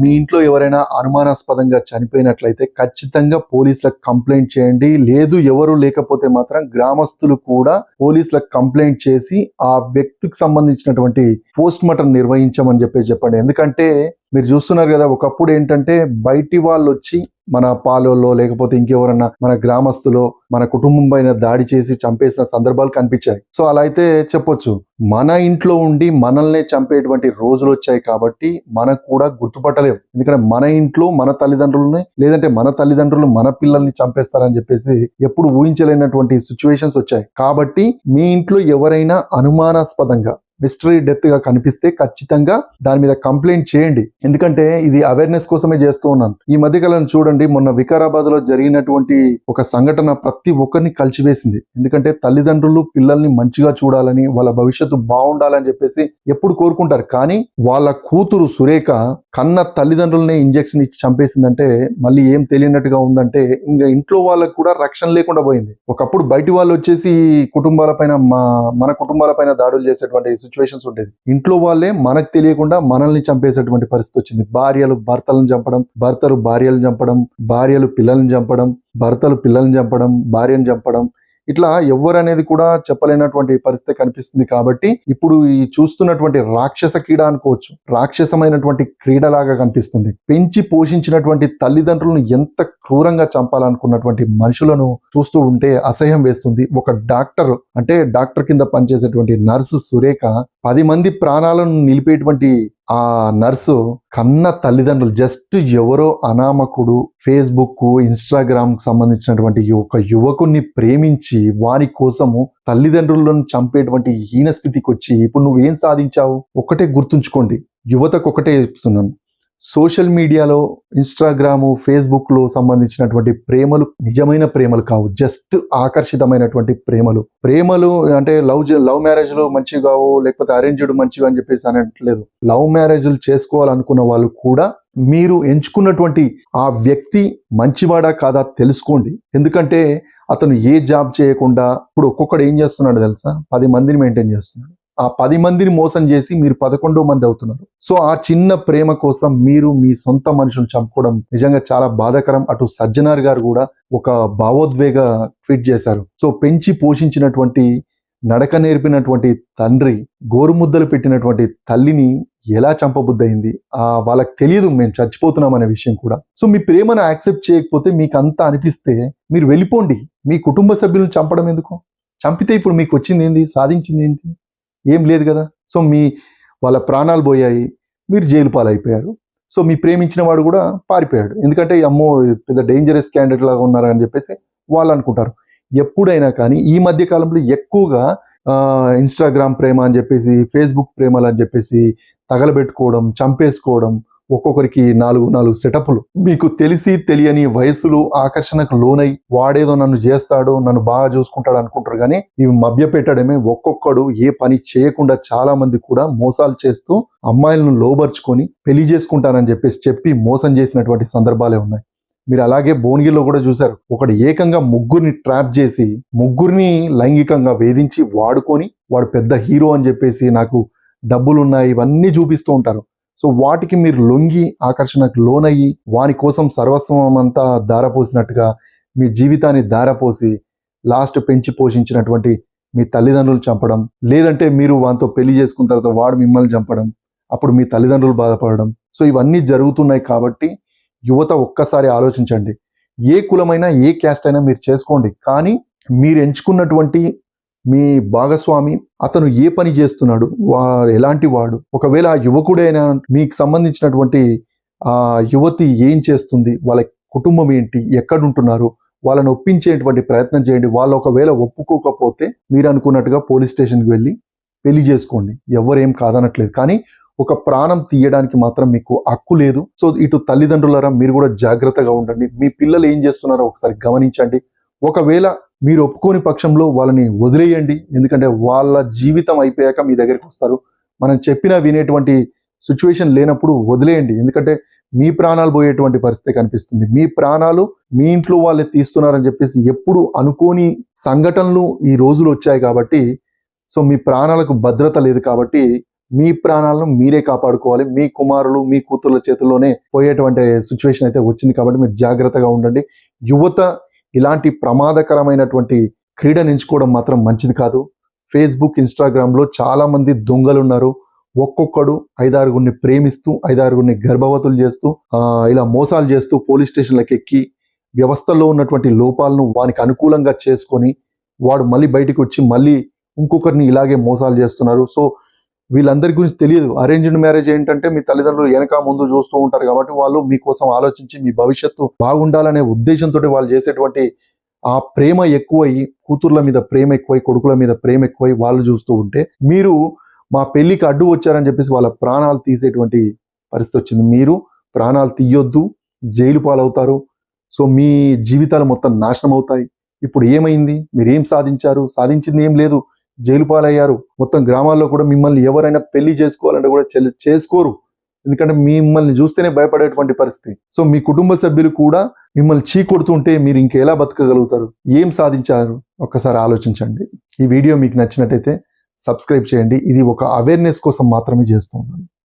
మీ ఇంట్లో ఎవరైనా అనుమానాస్పదంగా చనిపోయినట్లయితే ఖచ్చితంగా పోలీసులకు కంప్లైంట్ చేయండి. లేదు ఎవరు లేకపోతే మాత్రం గ్రామస్తులు కూడా పోలీసులకు కంప్లైంట్ చేసి ఆ వ్యక్తికి సంబంధించినటువంటి పోస్ట్ మార్టం నిర్వహించమని చెప్పేసి చెప్పండి. ఎందుకంటే మీరు చూస్తున్నారు కదా ఒకప్పుడు ఏంటంటే బయటి వాళ్ళు వచ్చి మన పాలోల్లో లేకపోతే ఇంకెవరన్నా మన గ్రామస్తులో మన కుటుంబం పైన దాడి చేసి చంపేసిన సందర్భాలు కనిపించాయి. సో అలా అయితే చెప్పొచ్చు. మన ఇంట్లో ఉండి మనల్నే చంపేటువంటి రోజులు వచ్చాయి కాబట్టి మనకు కూడా గుర్తుపట్టలేం. ఎందుకంటే మన ఇంట్లో మన తల్లిదండ్రులని లేదంటే మన తల్లిదండ్రులు మన పిల్లల్ని చంపేస్తారని చెప్పేసి ఎప్పుడు ఊహించలేనటువంటి సిచ్యువేషన్స్ వచ్చాయి. కాబట్టి మీ ఇంట్లో ఎవరైనా అనుమానాస్పదంగా మిస్టరీ డెత్గా కనిపిస్తే ఖచ్చితంగా దాని మీద కంప్లైంట్ చేయండి. ఎందుకంటే ఇది అవేర్నెస్ కోసమే చేస్తూ ఉన్నాను. ఈ మధ్యకాలం చూడండి మొన్న వికారాబాద్లో జరిగినటువంటి ఒక సంఘటన ప్రతి ఒక్కరిని కలిసివేసింది. ఎందుకంటే తల్లిదండ్రులు పిల్లల్ని మంచిగా చూడాలని వాళ్ళ భవిష్యత్తు బాగుండాలని చెప్పేసి ఎప్పుడు కోరుకుంటారు. కానీ వాళ్ళ కూతురు సురేఖ కన్న తల్లిదండ్రులనే ఇంజెక్షన్ ఇచ్చి చంపేసిందంటే మళ్ళీ ఏం తెలియనట్టుగా ఉందంటే ఇంకా ఇంట్లో వాళ్ళకు కూడా రక్షణ లేకుండా పోయింది. ఒకప్పుడు బయటి వాళ్ళు వచ్చేసి కుటుంబాలపైన మా మన కుటుంబాలపైన దాడులు చేసేటువంటి సిచ్యువేషన్స్ ఉండేది. ఇంట్లో వాళ్ళే మనకు తెలియకుండా మనల్ని చంపేసేటువంటి పరిస్థితి వచ్చింది. భార్యలు భర్తలను చంపడం భర్తలు భార్యలను చంపడం భార్యలు పిల్లల్ని చంపడం భర్తలు పిల్లల్ని చంపడం భార్యను చంపడం ఇట్లా ఎవరు అనేది కూడా చెప్పలేనటువంటి పరిస్థితి కనిపిస్తుంది కాబట్టి ఇప్పుడు ఈ చూస్తున్నటువంటి రాక్షస క్రీడ అనుకోవచ్చు. రాక్షసమైనటువంటి క్రీడలాగా కనిపిస్తుంది. పెంచి పోషించినటువంటి తల్లిదండ్రులను ఎంత క్రూరంగా చంపాలనుకున్నటువంటి మనుషులను చూస్తూ ఉంటే అసహ్యం వేస్తుంది. ఒక డాక్టర్ అంటే డాక్టర్ కింద పనిచేసేటువంటి నర్సు సురేఖ పది మంది ప్రాణాలను నిలిపేటువంటి ఆ నర్సు కన్న తల్లిదండ్రులు జస్ట్ ఎవరో అనామకుడు ఫేస్బుక్ ఇన్స్టాగ్రామ్కి సంబంధించినటువంటి ఒక యువకుని ప్రేమించి వారి కోసము తల్లిదండ్రులను చంపేటువంటి హీన స్థితికి వచ్చి ఇప్పుడు నువ్వేం సాధించావు? ఒకటే గుర్తుంచుకోండి. యువతకు ఒకటే చెప్తున్నాను. సోషల్ మీడియాలో ఇన్స్టాగ్రాము ఫేస్బుక్లో సంబంధించినటువంటి ప్రేమలు నిజమైన ప్రేమలు కావు. జస్ట్ ఆకర్షితమైనటువంటి ప్రేమలు. ప్రేమలు అంటే లవ్ లవ్ మ్యారేజ్లు మంచివి కావు లేకపోతే అరేంజ్డ్ మంచివి అని చెప్పేసి అనట్లేదు. లవ్ మ్యారేజ్లు చేసుకోవాలనుకున్న వాళ్ళు కూడా మీరు ఎంచుకున్నటువంటి ఆ వ్యక్తి మంచివాడా కాదా తెలుసుకోండి. ఎందుకంటే అతను ఏ జాబ్ చేయకుండా ఇప్పుడు ఒక్కొక్కడు ఏం చేస్తున్నాడు తెలుసా? పది మందిని మెయింటైన్ చేస్తున్నాడు. ఆ పది మందిని మోసం చేసి మీరు పదకొండో మంది అవుతున్నారు. సో ఆ చిన్న ప్రేమ కోసం మీరు మీ సొంత మనుషులు చంపుకోవడం నిజంగా చాలా బాధాకరం. అటు సజ్జనార్ గారు కూడా ఒక భావోద్వేగ ట్వీట్ చేశారు. సో పెంచి పోషించినటువంటి నడక నేర్పినటువంటి తండ్రి గోరుముద్దలు పెట్టినటువంటి తల్లిని ఎలా చంపబుద్దయింది ఆ వాళ్ళకి తెలియదు మేము చచ్చిపోతున్నాం అనే విషయం కూడా. సో మీ ప్రేమను యాక్సెప్ట్ చేయకపోతే మీకు అంతా అనిపిస్తే మీరు వెళ్ళిపోండి. మీ కుటుంబ సభ్యులను చంపడం ఎందుకు? చంపితే ఇప్పుడు మీకు వచ్చింది ఏంది సాధించింది ఏంటి ఏం లేదు కదా? సో మీ వాళ్ళ ప్రాణాలు పోయాయి మీరు జైలు పాలైపోయారు. సో మీ ప్రేమించిన వాడు కూడా పారిపోయాడు. ఎందుకంటే అమ్మో పెద్ద డేంజరస్ క్యాండిడేట్ లాగా ఉన్నారు అని చెప్పేసి వాళ్ళు అనుకుంటారు. ఎప్పుడైనా కానీ ఈ మధ్య కాలంలో ఎక్కువగా ఇన్స్టాగ్రామ్ ప్రేమ అని చెప్పేసి ఫేస్బుక్ ప్రేమలు అని చెప్పేసి తగలబెట్టుకోవడం చంపేసుకోవడం ఒక్కొక్కరికి నాలుగు నాలుగు సెటప్లు మీకు తెలిసి తెలియని వయసులో ఆకర్షణకు లోనై వాడేదో నన్ను చేస్తాడో నన్ను బాగా చూసుకుంటాడు అనుకుంటారు కానీ ఇవి మభ్యపెట్టడమే ఒక్కొక్కడు ఏ పని చేయకుండా చాలా మంది కూడా మోసాలు చేస్తూ అమ్మాయిలను లోబర్చుకొని పెళ్ళి చేసుకుంటానని చెప్పేసి చెప్పి మోసం చేసినటువంటి సందర్భాలే ఉన్నాయి. మీరు అలాగే భువనగిరిలో కూడా చూశారు. ఒకడు ఏకంగా ముగ్గురిని ట్రాప్ చేసి ముగ్గురిని లైంగికంగా వేధించి వాడుకొని వాడు పెద్ద హీరో అని చెప్పేసి నాకు డబ్బులు ఉన్నాయి ఇవన్నీ చూపిస్తూ ఉంటారు. సో వాటికి మీరు లొంగి ఆకర్షణకు లోనయ్యి వాని కోసం సర్వస్వం అంతా దారపోసినట్టుగా మీ జీవితాన్ని దారపోసి లాస్ట్ పెంచి పోషించినటువంటి మీ తల్లిదండ్రులు చంపడం లేదంటే మీరు వానితో పెళ్ళి చేసుకున్న తర్వాత వాడు మిమ్మల్ని చంపడం అప్పుడు మీ తల్లిదండ్రులు బాధపడడం. సో ఇవన్నీ జరుగుతున్నాయి కాబట్టి యువత ఒక్కసారి ఆలోచించండి. ఏ కులమైనా ఏ క్యాస్ట్ అయినా మీరు చేసుకోండి. కానీ మీరు ఎంచుకున్నటువంటి మీ భాగస్వామి అతను ఏ పని చేస్తున్నాడు? వా ఎలాంటి వాడు? ఒకవేళ ఆ యువకుడైనా మీకు సంబంధించినటువంటి ఆ యువతి ఏం చేస్తుంది? వాళ్ళ కుటుంబం ఏంటి? ఎక్కడుంటున్నారు వాళ్ళని ఒప్పించేటువంటి ప్రయత్నం చేయండి. వాళ్ళు ఒకవేళ ఒప్పుకోకపోతే మీరు అనుకున్నట్టుగా పోలీస్ స్టేషన్కి వెళ్ళి పెళ్ళి చేసుకోండి. ఎవరేం కాదనట్లేదు. కానీ ఒక ప్రాణం తీయడానికి మాత్రం మీకు హక్కు లేదు. సో ఇటు తల్లిదండ్రులరా మీరు కూడా జాగ్రత్తగా ఉండండి. మీ పిల్లలు ఏం చేస్తున్నారో ఒకసారి గమనించండి. ఒకవేళ మీరు ఒప్పుకోని పక్షంలో వాళ్ళని వదిలేయండి. ఎందుకంటే వాళ్ళ జీవితం అయిపోయాక మీ దగ్గరికి వస్తారు. మనం చెప్పినా వినేటువంటి సిచ్యువేషన్ లేనప్పుడు వదిలేయండి. ఎందుకంటే మీ ప్రాణాలు పోయేటువంటి పరిస్థితి కనిపిస్తుంది. మీ ప్రాణాలు మీ ఇంట్లో వాళ్ళే తీస్తున్నారని చెప్పేసి ఎప్పుడు అనుకోని సంఘటనలు ఈ రోజులు వచ్చాయి కాబట్టి సో మీ ప్రాణాలకు భద్రత లేదు కాబట్టి మీ ప్రాణాలను మీరే కాపాడుకోవాలి. మీ కుమారులు మీ కూతుర్ల చేతుల్లోనే పోయేటువంటి సిచ్యువేషన్ అయితే వచ్చింది కాబట్టి మీరు జాగ్రత్తగా ఉండండి. యువత ఇలాంటి ప్రమాదకరమైనటువంటి క్రీడను ఎంచుకోవడం మాత్రం మంచిది కాదు. ఫేస్బుక్ ఇన్స్టాగ్రామ్లో చాలామంది దొంగలు ఉన్నారు ఒక్కొక్కడు ఐదారుగురిని ప్రేమిస్తూ ఐదారుగురిని గర్భవతులు చేస్తూ ఇలా మోసాలు చేస్తూ పోలీస్ స్టేషన్లకు ఎక్కి వ్యవస్థలో ఉన్నటువంటి లోపాలను వానికి అనుకూలంగా చేసుకొని వాడు మళ్ళీ బయటికి వచ్చి మళ్ళీ ఇంకొకరిని ఇలాగే మోసాలు చేస్తున్నారు. సో వీళ్ళందరి గురించి తెలియదు. అరేంజ్డ్ మ్యారేజ్ ఏంటంటే మీ తల్లిదండ్రులు వెనక ముందు చూస్తూ ఉంటారు కాబట్టి వాళ్ళు మీకోసం ఆలోచించి మీ భవిష్యత్తు బాగుండాలనే ఉద్దేశంతో వాళ్ళు చేసేటువంటి ఆ ప్రేమ ఎక్కువై కూతుర్ల మీద ప్రేమ ఎక్కువై కొడుకుల మీద ప్రేమ ఎక్కువై వాళ్ళు చూస్తూ ఉంటే మీరు మా పెళ్ళికి అడ్డు వచ్చారని చెప్పేసి వాళ్ళ ప్రాణాలు తీసేటువంటి పరిస్థితి వచ్చింది. మీరు ప్రాణాలు తీయొద్దు జైలు పాలవుతారు. సో మీ జీవితాలు మొత్తం నాశనం అవుతాయి. ఇప్పుడు ఏమైంది? మీరు ఏం సాధించారు? సాధించింది ఏం లేదు. జైలు పాలయ్యారు. మొత్తం గ్రామాల్లో కూడా మిమ్మల్ని ఎవరైనా పెళ్ళి చేసుకోవాలంటే కూడా చేసుకోరు. ఎందుకంటే మిమ్మల్ని చూస్తేనే భయపడేటువంటి పరిస్థితి. సో మీ కుటుంబ సభ్యులు కూడా మిమ్మల్ని చీకొడుతుంటే మీరు ఇంకెలా బతకగలుగుతారు? ఏం సాధించారు? ఒక్కసారి ఆలోచించండి. ఈ వీడియో మీకు నచ్చినట్టయితే సబ్స్క్రైబ్ చేయండి. ఇది ఒక అవేర్నెస్ కోసం మాత్రమే చేస్తున్నాను